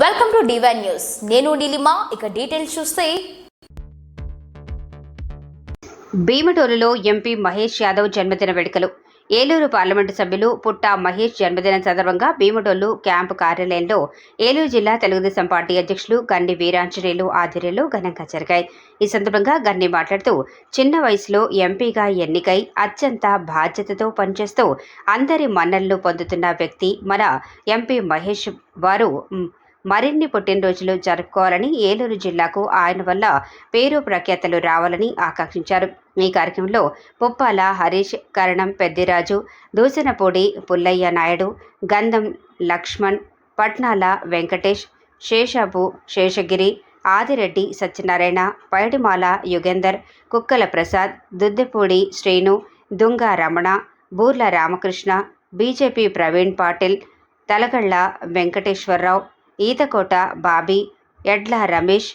Welcome to divine news నేను నీలిమా ఇక details చూస్తే. భీమటోలులో ఎంపీ మహేష్ యాదవ్ జన్మదిన వేడుకలు. ఏలూరు పార్లమెంటు సభ్యులు పుట్ట మహేష్ జన్మదినం సందర్భంగా భీమటోలు క్యాంపు కార్యాలయంలో ఏలూరు జిల్లా తెలుగుదేశం పార్టీ అధ్యక్షులు గండి వీరాంజనేయులు ఆధ్వర్యంలో ఘనంగా జరిగాయి. ఈ సందర్భంగా గన్ని మాట్లాడుతూ చిన్న వయసులో ఎంపీగా ఎన్నికై అత్యంత బాధ్యతతో పనిచేస్తూ అందరి మన్నలను పొందుతున్న వ్యక్తి మన ఎంపీ మహేష్ వారు. మరిన్ని పుట్టినరోజులు జరుపుకోవాలని ఏలూరు జిల్లాకు ఆయన వల్ల పేరు ప్రఖ్యాతలు రావాలని ఆకాంక్షించారు. ఈ కార్యక్రమంలో పుప్పాల హరీష్ కరణం పెద్దిరాజు దూసనపూడి పుల్లయ్య నాయుడు గంధం లక్ష్మణ్ పట్నాల వెంకటేష్ శేషాబు శేషగిరి ఆదిరెడ్డి సత్యనారాయణ పైడిమాల యుగేందర్ కుక్కల ప్రసాద్ దుద్దెపూడి శ్రీను దుంగ రమణ బూర్ల రామకృష్ణ బీజేపీ ప్రవీణ్ పాటిల్ తలగళ్ళ వెంకటేశ్వరరావు ఈతకోట బాబీ ఎడ్ల రమేష్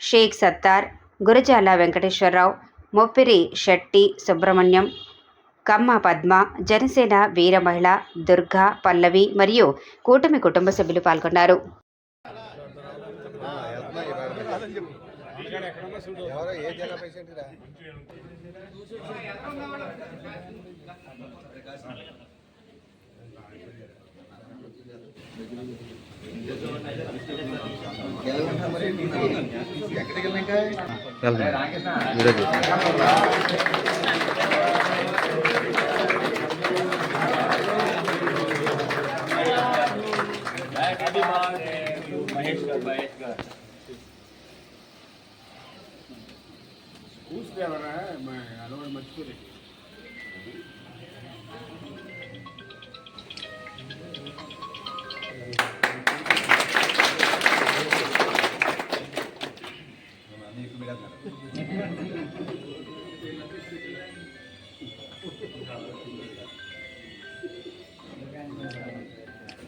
షేక్ సత్తార్ గురజాల వెంకటేశ్వరరావు మొప్పిరి శెట్టి సుబ్రహ్మణ్యం కమ్మ పద్మ జనసేన వీర మహిళ దుర్గా పల్లవి మరియు కూటమి కుటుంబ సభ్యులు పాల్గొన్నారు. ఎవరో ఏ జగ పేషెంట్ రా? ఎక్కడికి వెళ్ళాక మహేష్ గారు మహేష్ గారు చూస్తావరా అలవాటు మర్చిపోలేదు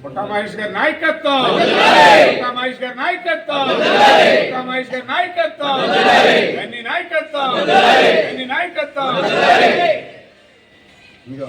పుట్టా మహేష్ గారి నాయకత్వం. పుట్టా మహేష్ గారి నాయకత్వం. పుట్టా మహేష్ గారి నాయకత్వం. ఎన్ని నాయకత్వం. ఎన్ని నాయకత్వం. ఇదిగో.